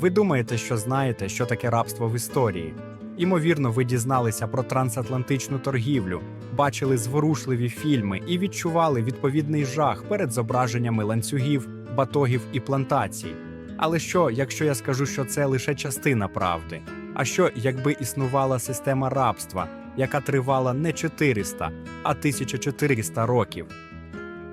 Ви думаєте, що знаєте, що таке рабство в історії? Імовірно, ви дізналися про трансатлантичну торгівлю, бачили зворушливі фільми і відчували відповідний жах перед зображеннями ланцюгів, батогів і плантацій. Але що, якщо я скажу, що це лише частина правди? А що, якби існувала система рабства, яка тривала не 400, а 1400 років?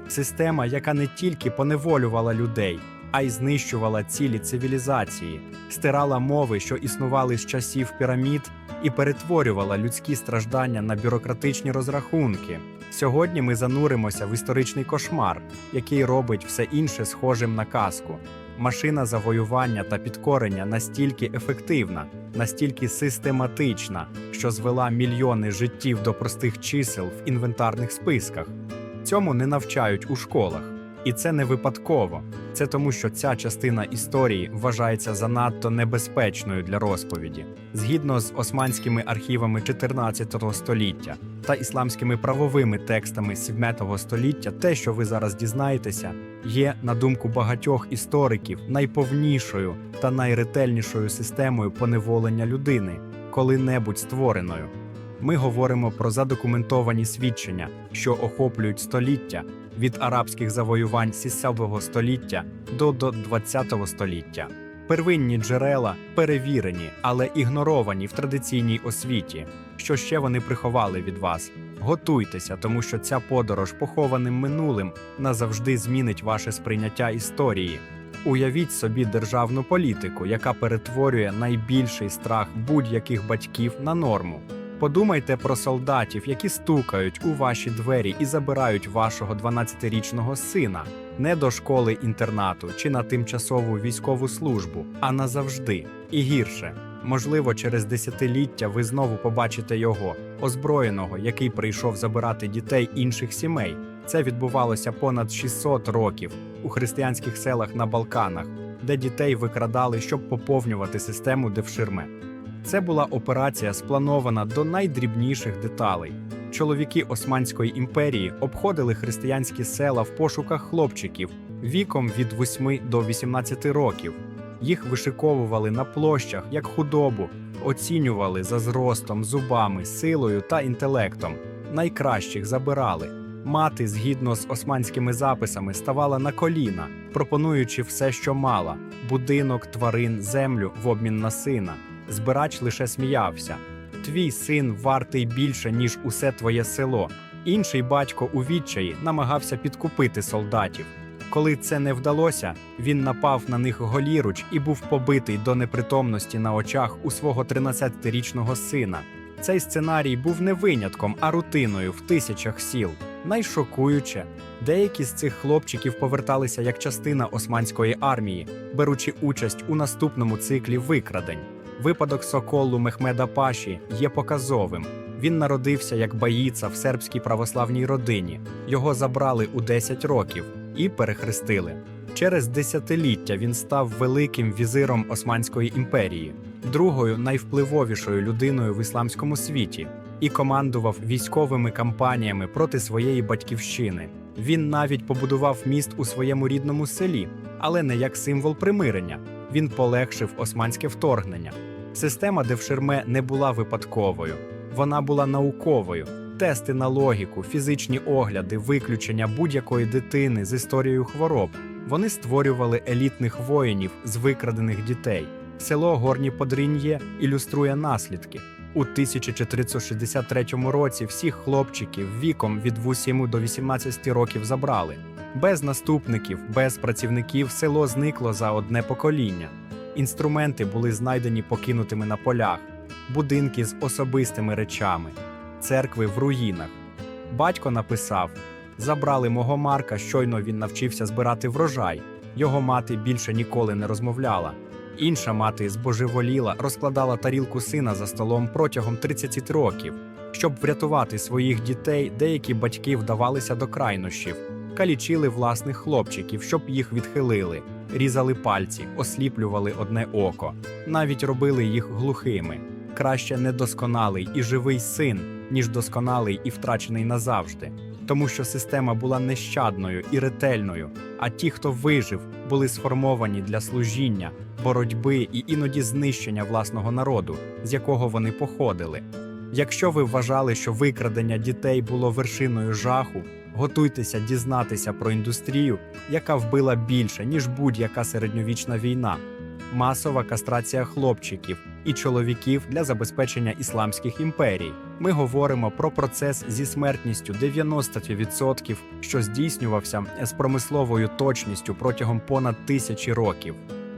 Система, яка не тільки поневолювала людей, а й знищувала цілі цивілізації, стирала мови, що існували з часів пірамід, і перетворювала людські страждання на бюрократичні розрахунки. Сьогодні ми зануримося в історичний кошмар, який робить все інше схожим на казку. Машина завоювання та підкорення настільки ефективна, настільки систематична, що звела мільйони життів до простих чисел в інвентарних списках. Цьому не навчають у школах. І це не випадково. Це тому, що ця частина історії вважається занадто небезпечною для розповіді. Згідно з османськими архівами 14 століття та ісламськими правовими текстами 7 століття, те, що ви зараз дізнаєтеся, є, на думку багатьох істориків, найповнішою та найретельнішою системою поневолення людини, коли-небудь створеною. Ми говоримо про задокументовані свідчення, що охоплюють століття від арабських завоювань сісявого століття до, до 20 століття. Первинні джерела перевірені, але ігноровані в традиційній освіті. Що ще вони приховали від вас? Готуйтеся, тому що ця подорож похованим минулим назавжди змінить ваше сприйняття історії. Уявіть собі державну політику, яка перетворює найбільший страх будь-яких батьків на норму. Подумайте про солдатів, які стукають у ваші двері і забирають вашого 12-річного сина не до школи інтернату чи на тимчасову військову службу, а назавжди. І гірше, можливо, через десятиліття ви знову побачите його, озброєного, який прийшов забирати дітей інших сімей. Це відбувалося понад 600 років у християнських селах на Балканах, де дітей викрадали, щоб поповнювати систему Девширме. Це була операція, спланована до найдрібніших деталей. Чоловіки Османської імперії обходили християнські села в пошуках хлопчиків віком від 8 до 18 років. Їх вишиковували на площах як худобу, оцінювали за зростом, зубами, силою та інтелектом. Найкращих забирали. Мати, згідно з османськими записами, ставала на коліна, пропонуючи все, що мала: будинок, тварин, землю в обмін на сина. Збирач лише сміявся. Твій син вартий більше, ніж усе твоє село. Інший батько у відчаї намагався підкупити солдатів. Коли це не вдалося, він напав на них голіруч і був побитий до непритомності на очах у свого 13-річного сина. Цей сценарій був не винятком, а рутиною в тисячах сіл. Найшокуюче, деякі з цих хлопчиків поверталися як частина османської армії, беручи участь у наступному циклі викрадень. Випадок Соколу Мехмеда Паші є показовим. Він народився як баїца в сербській православній родині. Його забрали у 10 років і перехрестили. Через десятиліття він став великим візиром Османської імперії, другою найвпливовішою людиною в ісламському світі, і командував військовими кампаніями проти своєї батьківщини. Він навіть побудував міст у своєму рідному селі, але не як символ примирення. Він полегшив османське вторгнення. Система Девширме не була випадковою, вона була науковою. Тести на логіку, фізичні огляди, виключення будь-якої дитини з історією хвороб. Вони створювали елітних воїнів з викрадених дітей. Село Горні Подрін'є ілюструє наслідки. У 1463 році всіх хлопчиків віком від 8 до 18 років забрали. Без наступників, без працівників село зникло за одне покоління. Інструменти були знайдені покинутими на полях, будинки з особистими речами, церкви в руїнах. Батько написав: забрали мого Марка, щойно він навчився збирати врожай. Його мати більше ніколи не розмовляла. Інша мати збожеволіла, розкладала тарілку сина за столом протягом 30 років. Щоб врятувати своїх дітей, деякі батьки вдавалися до крайнощів, калічили власних хлопчиків, щоб їх відхилили, різали пальці, осліплювали одне око, навіть робили їх глухими. Краще недосконалий і живий син, ніж досконалий і втрачений назавжди. Тому що система була нещадною і ретельною, а ті, хто вижив, були сформовані для служіння, боротьби і іноді знищення власного народу, з якого вони походили. Якщо ви вважали, що викрадення дітей було вершиною жаху, готуйтеся дізнатися про індустрію, яка вбила більше, ніж будь-яка середньовічна війна. Масова кастрація хлопчиків і чоловіків для забезпечення ісламських імперій. Ми говоримо про процес зі смертністю 90%, що здійснювався з промисловою точністю протягом понад тисячі років.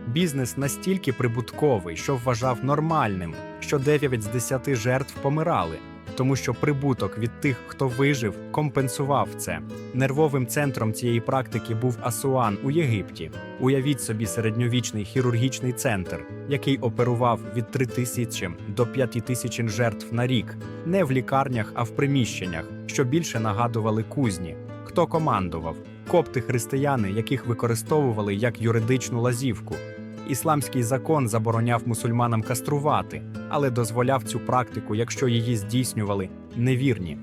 Бізнес настільки прибутковий, що вважав нормальним, що 9 з 10 жертв помирали, тому що прибуток від тих, хто вижив, компенсував це. Нервовим центром цієї практики був Асуан у Єгипті. Уявіть собі середньовічний хірургічний центр, який оперував від 3 тисячі до 5 тисяч жертв на рік, не в лікарнях, а в приміщеннях, що більше нагадували кузні. Хто командував? Копти християни, яких використовували як юридичну лазівку. Ісламський закон забороняв мусульманам каструвати, але дозволяв цю практику, якщо її здійснювали невірні.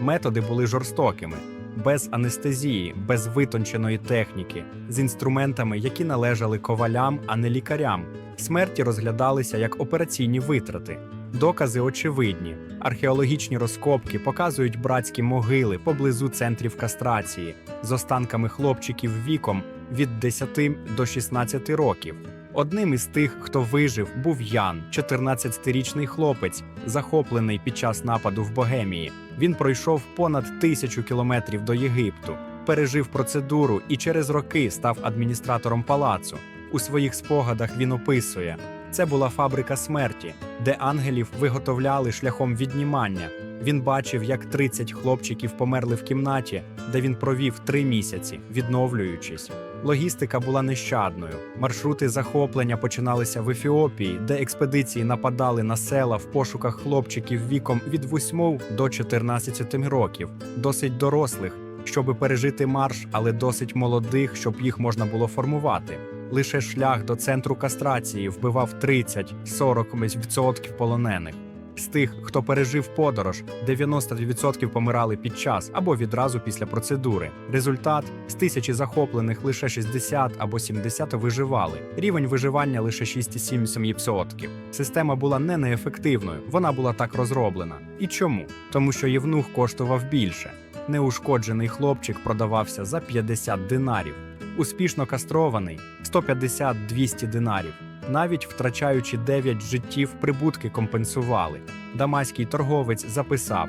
Методи були жорстокими, без анестезії, без витонченої техніки, з інструментами, які належали ковалям, а не лікарям. Смерті розглядалися як операційні витрати. Докази очевидні. Археологічні розкопки показують братські могили поблизу центрів кастрації з останками хлопчиків віком від 10 до 16 років. Одним із тих, хто вижив, був Ян, 14-річний хлопець, захоплений під час нападу в Богемії. Він пройшов понад тисячу кілометрів до Єгипту, пережив процедуру і через роки став адміністратором палацу. У своїх спогадах він описує: це була фабрика смерті, де ангелів виготовляли шляхом віднімання. Він бачив, як 30 хлопчиків померли в кімнаті, де він провів три місяці, відновлюючись. Логістика була нещадною. Маршрути захоплення починалися в Ефіопії, де експедиції нападали на села в пошуках хлопчиків віком від 8 до 14 років, досить дорослих, щоби пережити марш, але досить молодих, щоб їх можна було формувати. Лише шлях до центру кастрації вбивав 30-40% полонених. З тих, хто пережив подорож, 90% помирали під час або відразу після процедури. Результат з тисячі захоплених лише 60 або 70 виживали. Рівень виживання лише 6,7%. Система була не неефективною, вона була так розроблена. І чому? Тому що євнух коштував більше. Неушкоджений хлопчик продавався за 50 динарів. Успішно кастрований 150-200 динарів. Навіть втрачаючи 9 життів, прибутки компенсували. Дамаський торговець записав: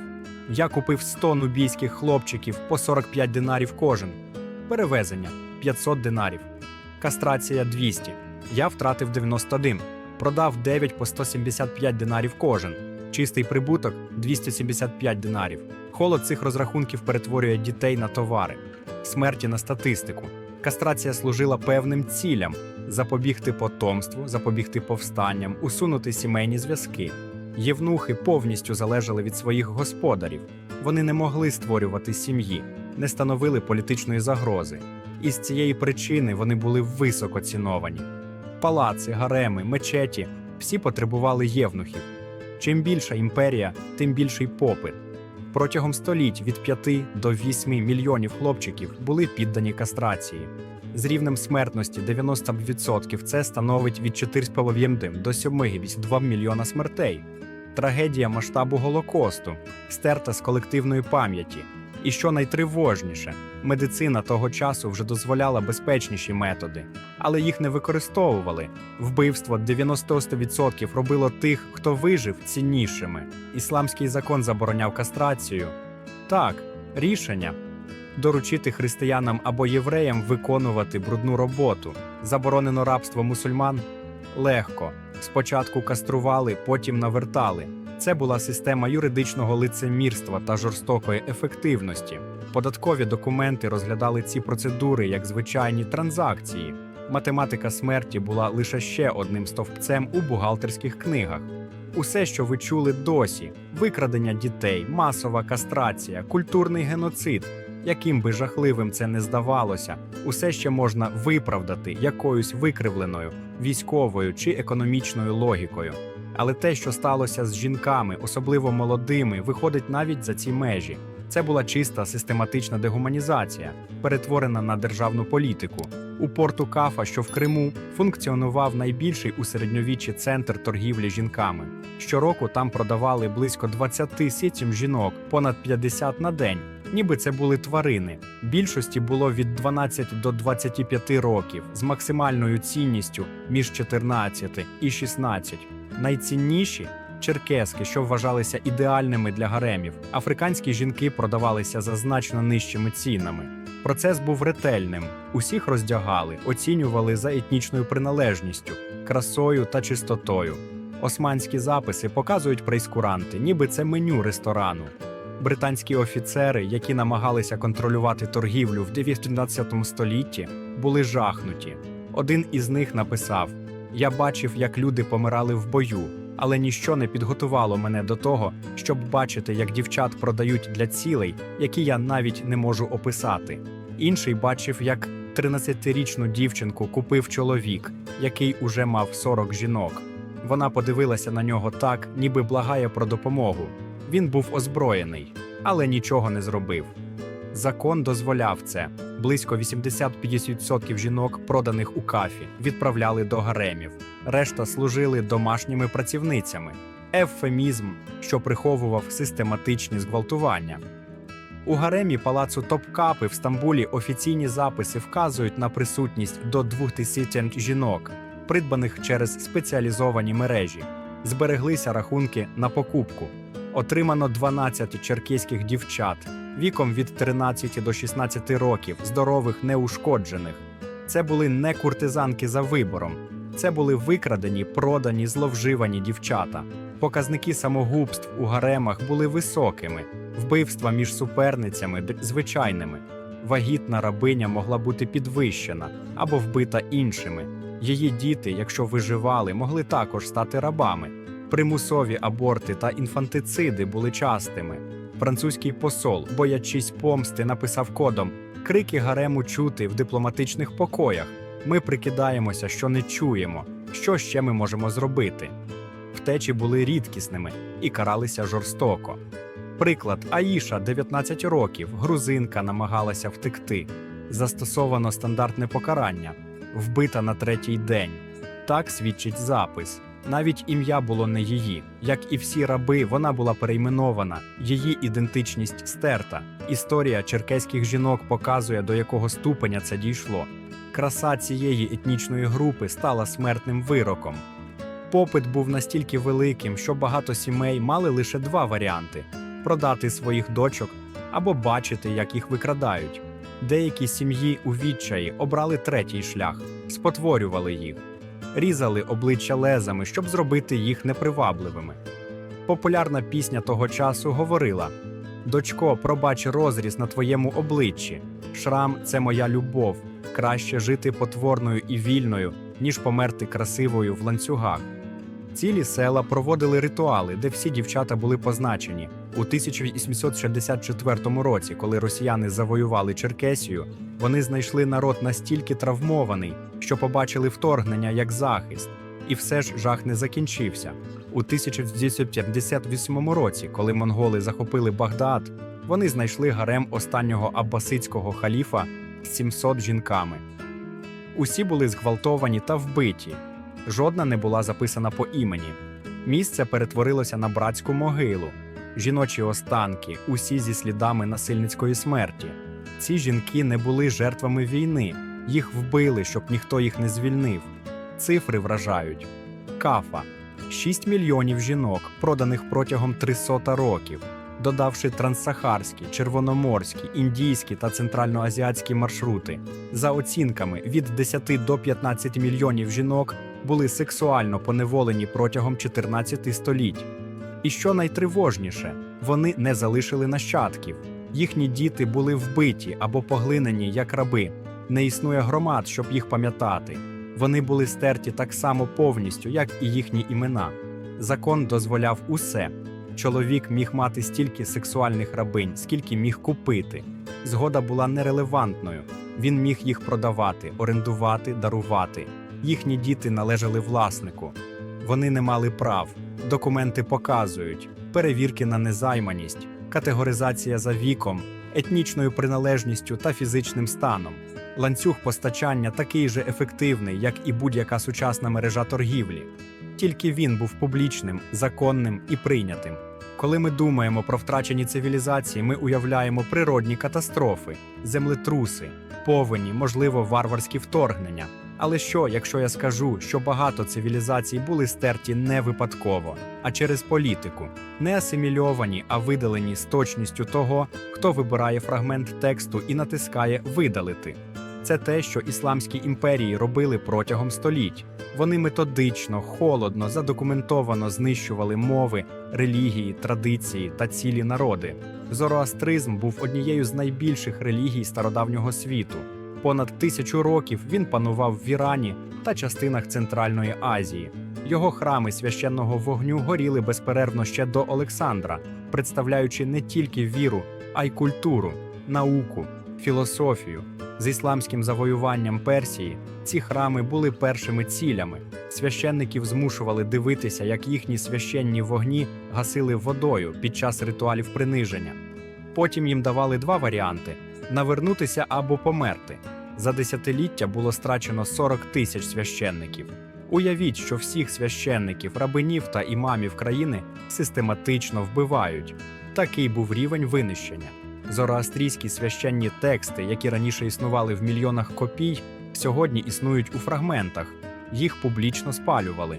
Я купив 100 нубійських хлопчиків по 45 динарів кожен. Перевезення 500 динарів. Кастрація 200. Я втратив 91. Продав 9 по 175 динарів кожен. Чистий прибуток 275 динарів. Холод цих розрахунків перетворює дітей на товари, смерті на статистику. Кастрація служила певним цілям запобігти потомству, запобігти повстанням, усунути сімейні зв'язки. Євнухи повністю залежали від своїх господарів. Вони не могли створювати сім'ї, не становили політичної загрози. І з цієї причини вони були високо ціновані. Палаци, гареми, мечеті всі потребували євнухів. Чим більша імперія, тим більший попит. Протягом століть від 5 до 8 мільйонів хлопчиків були піддані кастрації. З рівнем смертності 90% це становить від 4,5 до 7,2 мільйона смертей. Трагедія масштабу Голокосту, стерта з колективної пам'яті. І що найтривожніше, медицина того часу вже дозволяла безпечніші методи, але їх не використовували. Вбивство 90% робило тих, хто вижив, ціннішими. Ісламський закон забороняв кастрацію. Так, рішення доручити християнам або євреям виконувати брудну роботу. Заборонено рабство мусульман легко. Спочатку кастрували, потім навертали. Це була система юридичного лицемірства та жорстокої ефективності. Податкові документи розглядали ці процедури як звичайні транзакції. Математика смерті була лише ще одним стовпцем у бухгалтерських книгах. Усе, що ви чули досі: викрадення дітей, масова кастрація, культурний геноцид. Яким би жахливим це не здавалося, усе ще можна виправдати якоюсь викривленою військовою чи економічною логікою. Але те, що сталося з жінками, особливо молодими, виходить навіть за ці межі. Це була чиста систематична дегуманізація, перетворена на державну політику. У порту Кафа, що в Криму, функціонував найбільший у середньовіччі центр торгівлі жінками. Щороку там продавали близько 20 сітім жінок, понад 50 на день. Ніби це були тварини. Більшості було від 12 до 25 років з максимальною цінністю між 14 і 16. Найцінніші черкески, що вважалися ідеальними для гаремів. Африканські жінки продавалися за значно нижчими цінами. Процес був ретельним. Усіх роздягали, оцінювали за етнічною приналежністю, красою та чистотою. Османські записи показують прейскуранти, ніби це меню ресторану. Британські офіцери, які намагалися контролювати торгівлю в 19 столітті, були жахнуті. Один із них написав: Я бачив, як люди помирали в бою, але ніщо не підготувало мене до того, щоб бачити, як дівчат продають для цілей, які я навіть не можу описати. Інший бачив, як 13-річну дівчинку купив чоловік, який уже мав 40 жінок. Вона подивилася на нього так, ніби благає про допомогу. Він був озброєний, але нічого не зробив. Закон дозволяв це. Близько 85% жінок, проданих у кафі, відправляли до гаремів. Решта служили домашніми працівницями. Ефемізм, що приховував систематичні зґвалтування. У гаремі палацу Топкапи в Стамбулі офіційні записи вказують на присутність до 2000 жінок, придбаних через спеціалізовані мережі. Збереглися рахунки на покупку. Отримано 12 черкеських дівчат віком від 13 до 16 років, здорових, неушкоджених. Це були не куртизанки за вибором, це були викрадені, продані, зловживані дівчата. Показники самогубств у гаремах були високими, вбивства між суперницями звичайними. Вагітна рабиня могла бути підвищена або вбита іншими. Її діти, якщо виживали, могли також стати рабами. Примусові аборти та інфантициди були частими. Французький посол, боячись помсти, написав кодом: крики гарему чути в дипломатичних покоях. Ми прикидаємося, що не чуємо. Що ще ми можемо зробити? Втечі були рідкісними і каралися жорстоко. Приклад Аїша, 19 років, грузинка намагалася втекти. Застосовано стандартне покарання, вбита на третій день. Так свідчить запис. Навіть ім'я було не її. Як і всі раби, вона була перейменована, її ідентичність стерта. Історія черкеських жінок показує, до якого ступеня це дійшло. Краса цієї етнічної групи стала смертним вироком. Попит був настільки великим, що багато сімей мали лише два варіанти: продати своїх дочок або бачити, як їх викрадають. Деякі сім'ї у відчаї обрали третій шлях, спотворювали їх, різали обличчя лезами, щоб зробити їх непривабливими. Популярна пісня того часу говорила: Дочко, пробач розріз на твоєму обличчі. Шрам це моя любов. Краще жити потворною і вільною, ніж померти красивою в ланцюгах. Цілі села проводили ритуали, де всі дівчата були позначені. У 1864 році, коли росіяни завоювали Черкесію, вони знайшли народ настільки травмований, що побачили вторгнення як захист. І все ж жах не закінчився. У 1958 році, коли монголи захопили Багдад, вони знайшли гарем останнього аббасидського халіфа з 700 жінками. Усі були зґвалтовані та вбиті. Жодна не була записана по імені. Місце перетворилося на братську могилу, жіночі останки, усі зі слідами насильницької смерті. Ці жінки не були жертвами війни, їх вбили, щоб ніхто їх не звільнив. Цифри вражають. Кафа 6 мільйонів жінок, проданих протягом 300 років, додавши транссахарські, червономорські, індійські та центральноазіатські маршрути. За оцінками, від 10 до 15 мільйонів жінок були сексуально поневолені протягом 14 століть. І що найтривожніше, вони не залишили нащадків. Їхні діти були вбиті або поглинені як раби. Не існує громад, щоб їх пам'ятати. Вони були стерті так само повністю, як і їхні імена. Закон дозволяв усе. Чоловік міг мати стільки сексуальних рабинь, скільки міг купити. Згода була нерелевантною. Він міг їх продавати, орендувати, дарувати. Їхні діти належали власнику. Вони не мали прав. Документи показують перевірки на незайманість. категоризація за віком, етнічною приналежністю та фізичним станом. Ланцюг постачання такий же ефективний, як і будь-яка сучасна мережа торгівлі. Тільки він був публічним, законним і прийнятим. Коли ми думаємо про втрачені цивілізації, ми уявляємо природні катастрофи, землетруси, повені, можливо, варварські вторгнення. Але що, якщо я скажу, що багато цивілізацій були стерті не випадково, а через політику, не асимільовані, а видалені з точністю того, хто вибирає фрагмент тексту і натискає видалити. Це те, що ісламські імперії робили протягом століть. Вони методично, холодно, задокументовано знищували мови, релігії, традиції та цілі народи. Зороастризм був однією з найбільших релігій стародавнього світу. Понад тисячу років він панував в Ірані та частинах Центральної Азії. Його храми священного вогню горіли безперервно ще до Олександра, представляючи не тільки віру, а й культуру, науку, філософію. З ісламським завоюванням Персії ці храми були першими цілями. Священників змушували дивитися, як їхні священні вогні гасили водою під час ритуалів приниження. Потім їм давали два варіанти: навернутися або померти. За десятиліття було страчено 40 тисяч священників. Уявіть, що всіх священників, рабинів та імамів країни систематично вбивають. Такий був рівень винищення. Зороастрійські священні тексти, які раніше існували в мільйонах копій, сьогодні існують у фрагментах. Їх публічно спалювали.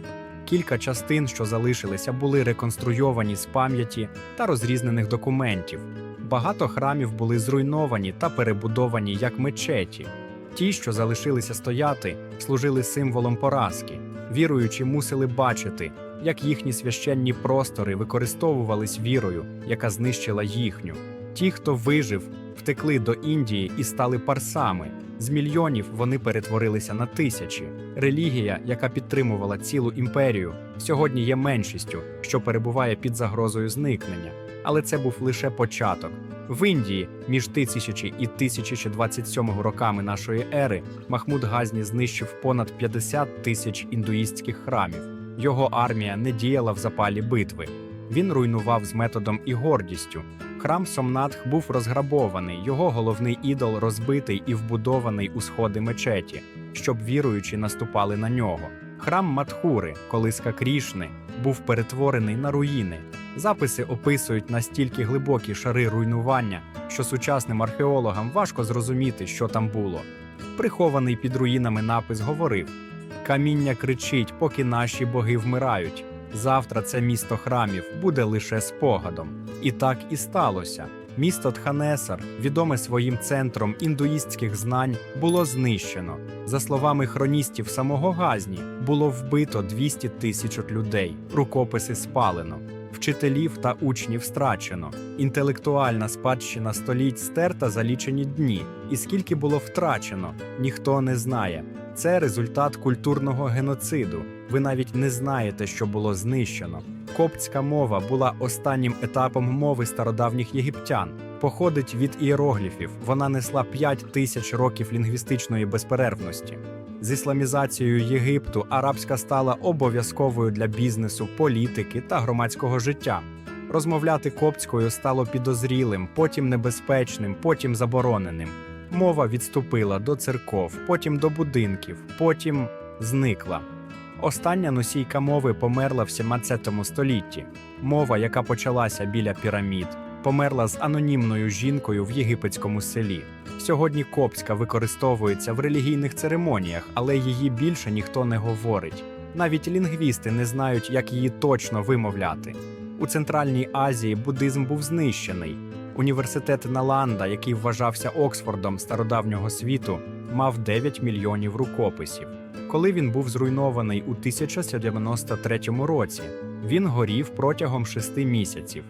Кілька частин, що залишилися, були реконструйовані з пам'яті та розрізнених документів. Багато храмів були зруйновані та перебудовані як мечеті. Ті, що залишилися стояти, служили символом поразки. Віруючі мусили бачити, як їхні священні простори використовувались вірою, яка знищила їхню. Ті, хто вижив, втекли до Індії і стали парсами. З мільйонів вони перетворилися на тисячі. Релігія, яка підтримувала цілу імперію, сьогодні є меншістю, що перебуває під загрозою зникнення. Але це був лише початок. В Індії між 1000 і 1027 роками нашої ери Махмуд Газні знищив понад 50 тисяч індуїстських храмів. Його армія не діяла в запалі битви. Він руйнував з методом і гордістю. Храм Сомнатх був розграбований, його головний ідол розбитий і вбудований у сходи мечеті, щоб віруючі наступали на нього. Храм Матхури, колиска Крішни, був перетворений на руїни. Записи описують настільки глибокі шари руйнування, що сучасним археологам важко зрозуміти, що там було. Прихований під руїнами напис говорив: Каміння кричить, поки наші боги вмирають. Завтра це місто храмів буде лише спогадом. І так і сталося. Місто Тханесар, відоме своїм центром індуїстських знань, було знищено. За словами хроністів самого Газні, було вбито 200 тисяч людей, рукописи спалено, вчителів та учнів страчено. Інтелектуальна спадщина століть стерта за лічені дні, і скільки було втрачено, ніхто не знає. Це результат культурного геноциду. Ви навіть не знаєте, що було знищено. Коптська мова була останнім етапом мови стародавніх єгиптян. Походить від ієрогліфів. Вона несла 5 тисяч років лінгвістичної безперервності. З ісламізацією Єгипту арабська стала обов'язковою для бізнесу, політики та громадського життя. Розмовляти коптською стало підозрілим, потім небезпечним, потім забороненим. Мова відступила до церков, потім до будинків, потім зникла. Остання носійка мови померла в 17 столітті. Мова, яка почалася біля пірамід, померла з анонімною жінкою в єгипетському селі. Сьогодні коптська використовується в релігійних церемоніях, але її більше ніхто не говорить. Навіть лінгвісти не знають, як її точно вимовляти. У Центральній Азії буддизм був знищений. Університет Наланда, який вважався Оксфордом стародавнього світу, мав 9 мільйонів рукописів. Коли він був зруйнований у 1093 році, він горів протягом шести місяців.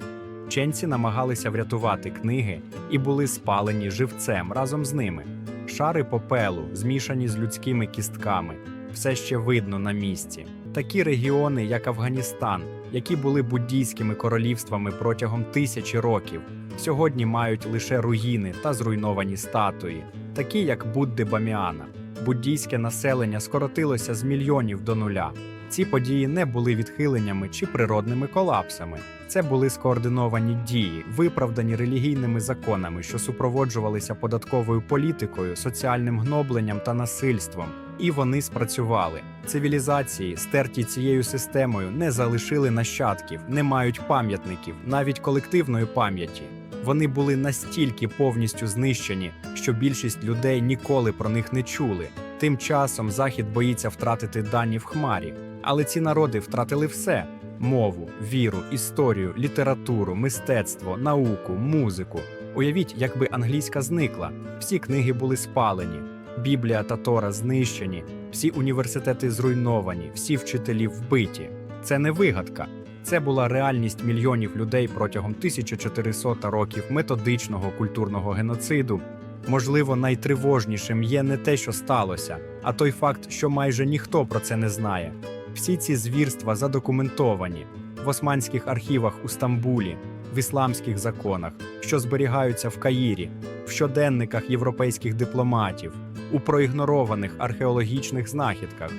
Вченці намагалися врятувати книги і були спалені живцем разом з ними. Шари попелу, змішані з людськими кістками, все ще видно на місці. Такі регіони, як Афганістан, які були буддійськими королівствами протягом тисячі років, сьогодні мають лише руїни та зруйновані статуї, такі як Будди Баміана. Буддійське населення скоротилося з мільйонів до нуля. Ці події не були відхиленнями чи природними колапсами. Це були скоординовані дії, виправдані релігійними законами, що супроводжувалися податковою політикою, соціальним гнобленням та насильством. І вони спрацювали. Цивілізації, стерті цією системою, не залишили нащадків, не мають пам'ятників, навіть колективної пам'яті. Вони були настільки повністю знищені, що більшість людей ніколи про них не чули. Тим часом Захід боїться втратити дані в хмарі, але ці народи втратили все: мову, віру, історію, літературу, мистецтво, науку, музику. Уявіть, якби англійська зникла, всі книги були спалені, Біблія та Тора знищені, всі університети зруйновані, всі вчителі вбиті. Це не вигадка. Це була реальність мільйонів людей протягом 1400 років методичного культурного геноциду. Можливо, найтривожнішим є не те, що сталося, а той факт, що майже ніхто про це не знає. Всі ці звірства задокументовані в османських архівах у Стамбулі, в ісламських законах, що зберігаються в Каїрі, в щоденниках європейських дипломатів, у проігнорованих археологічних знахідках.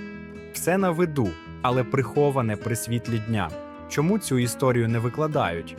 Все на виду, але приховане при світлі дня. Чому цю історію не викладають?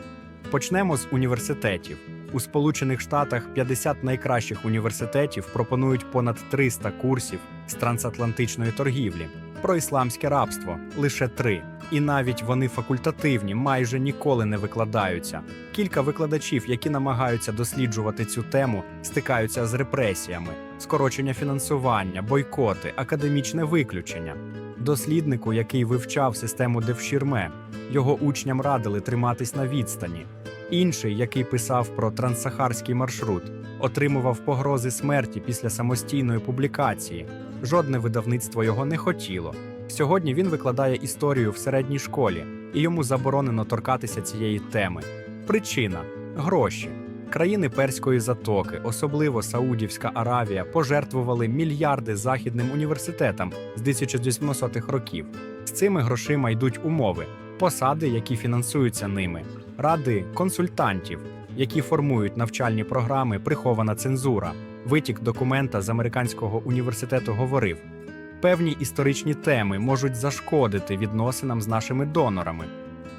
Почнемо з університетів. У Сполучених Штатах 50 найкращих університетів пропонують понад 300 курсів з трансатлантичної торгівлі. Про ісламське рабство лише три. І навіть вони факультативні, майже ніколи не викладаються. Кілька викладачів, які намагаються досліджувати цю тему, стикаються з репресіями, скорочення фінансування, бойкоти, академічне виключення. Досліднику, який вивчав систему Девшірме, його учням радили триматись на відстані. Інший, який писав про транссахарський маршрут, отримував погрози смерті після самостійної публікації. Жодне видавництво його не хотіло. Сьогодні він викладає історію в середній школі, і йому заборонено торкатися цієї теми. Причина гроші. Країни Перської затоки, особливо Саудівська Аравія, пожертвували мільярди західним університетам з 1990-х років. З цими грошима йдуть умови, посади, які фінансуються ними, ради консультантів, які формують навчальні програми, прихована цензура. Витік документа з американського університету говорив: певні історичні теми можуть зашкодити відносинам з нашими донорами.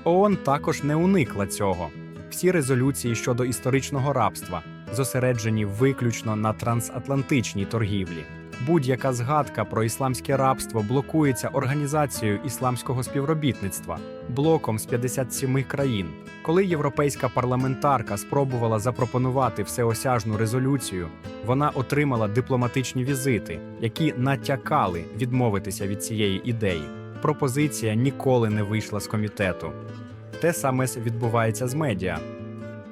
ООН також не уникла цього. Всі резолюції щодо історичного рабства зосереджені виключно на трансатлантичній торгівлі. Будь-яка згадка про ісламське рабство блокується Організацією ісламського співробітництва, блоком з 57 країн. Коли європейська парламентарка спробувала запропонувати всеосяжну резолюцію, вона отримала дипломатичні візити, які натякали відмовитися від цієї ідеї. Пропозиція ніколи не вийшла з комітету. Те саме відбувається з медіа.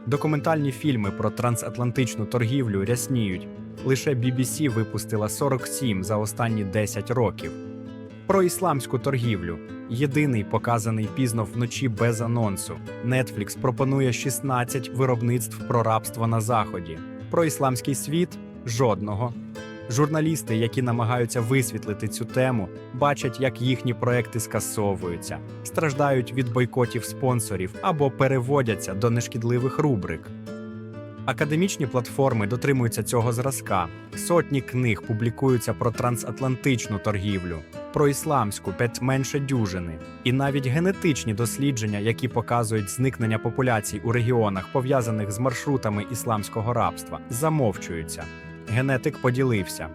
Документальні фільми про трансатлантичну торгівлю рясніють. Лише BBC випустила 47 за останні 10 років. Про ісламську торгівлю. Єдиний показаний пізно вночі без анонсу. Netflix пропонує 16 виробництв про рабство на заході. Про ісламський світ жодного. Журналісти, які намагаються висвітлити цю тему, бачать, як їхні проекти скасовуються, страждають від бойкотів спонсорів або переводяться до нешкідливих рубрик. Академічні платформи дотримуються цього зразка. Сотні книг публікуються про трансатлантичну торгівлю, про ісламську п'ять менше дюжини, і навіть генетичні дослідження, які показують зникнення популяцій у регіонах, пов'язаних з маршрутами ісламського рабства, замовчуються. Генетик поділився.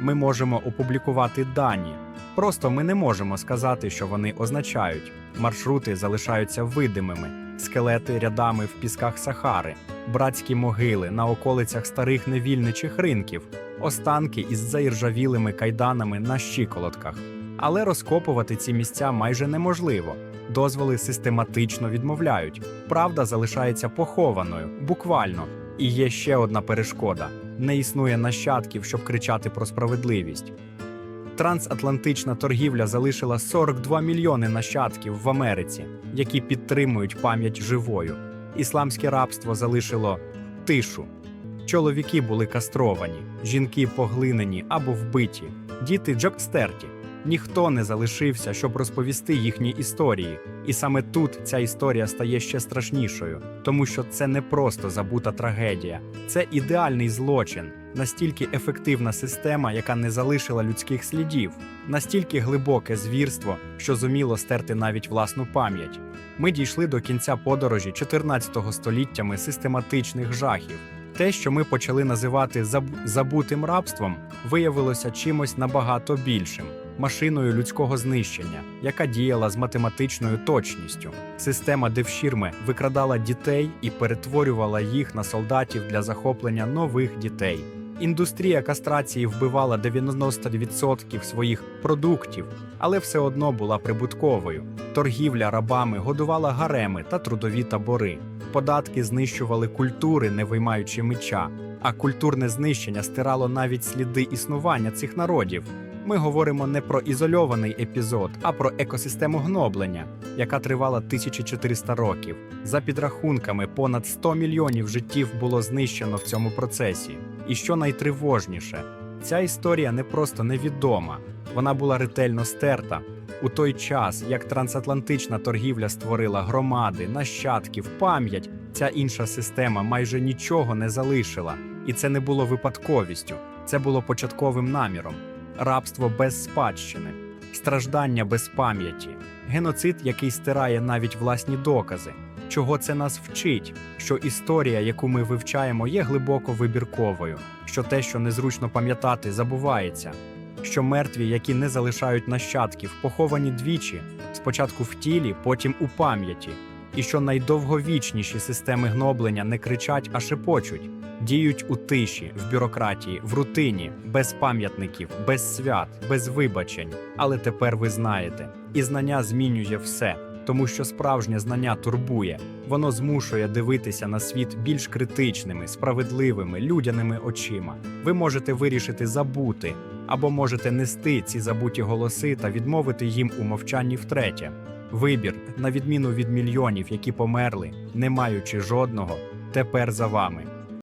Ми можемо опублікувати дані. Просто ми не можемо сказати, що вони означають. Маршрути залишаються видимими, скелети рядами в пісках Сахари, братські могили на околицях старих невільничих ринків, останки із заіржавілими кайданами на щиколотках. Але розкопувати ці місця майже неможливо. Дозволи систематично відмовляють. Правда залишається похованою, буквально. І є ще одна перешкода: не існує нащадків, щоб кричати про справедливість. Трансатлантична торгівля залишила 42 мільйони нащадків в Америці, які підтримують пам'ять живою. Ісламське рабство залишило тишу. Чоловіки були кастровані, жінки поглинені або вбиті, діти джокстерті. Ніхто не залишився, щоб розповісти їхні історії. І саме тут ця історія стає ще страшнішою, тому що це не просто забута трагедія, це ідеальний злочин, настільки ефективна система, яка не залишила людських слідів, настільки глибоке звірство, що зуміло стерти навіть власну пам'ять. Ми дійшли до кінця подорожі 14 століттями систематичних жахів. Те, що ми почали називати заб- забутим рабством, виявилося чимось набагато більшим машиною людського знищення, яка діяла з математичною точністю. Система Девшірме викрадала дітей і перетворювала їх на солдатів для захоплення нових дітей. Індустрія кастрації вбивала 90% своїх продуктів, але все одно була прибутковою. Торгівля рабами годувала гареми та трудові табори. Податки знищували культури, не виймаючи меча, а культурне знищення стирало навіть сліди існування цих народів. Ми говоримо не про ізольований епізод, а про екосистему гноблення, яка тривала 1400 років. За підрахунками, понад 100 мільйонів життів було знищено в цьому процесі. І що найтривожніше, ця історія не просто невідома, вона була ретельно стерта. У той час, як трансатлантична торгівля створила громади, нащадків, пам'ять, ця інша система майже нічого не залишила. І це не було випадковістю, це було початковим наміром рабство без спадщини, страждання без пам'яті, геноцид, який стирає навіть власні докази. Чого це нас вчить? Що історія, яку ми вивчаємо, є глибоко вибірковою, що те, що незручно пам'ятати, забувається, що мертві, які не залишають нащадків, поховані двічі, спочатку в тілі, потім у пам'яті, і що найдовговічніші системи гноблення не кричать, а шепочуть, діють у тиші, в бюрократії, в рутині, без пам'ятників, без свят, без вибачень. Але тепер ви знаєте, і знання змінює все, тому що справжнє знання турбує, воно змушує дивитися на світ більш критичними, справедливими, людяними очима. Ви можете вирішити забути, або можете нести ці забуті голоси та відмовити їм у мовчанні втретє. Вибір, на відміну від мільйонів, які померли, не маючи жодного, тепер за вами.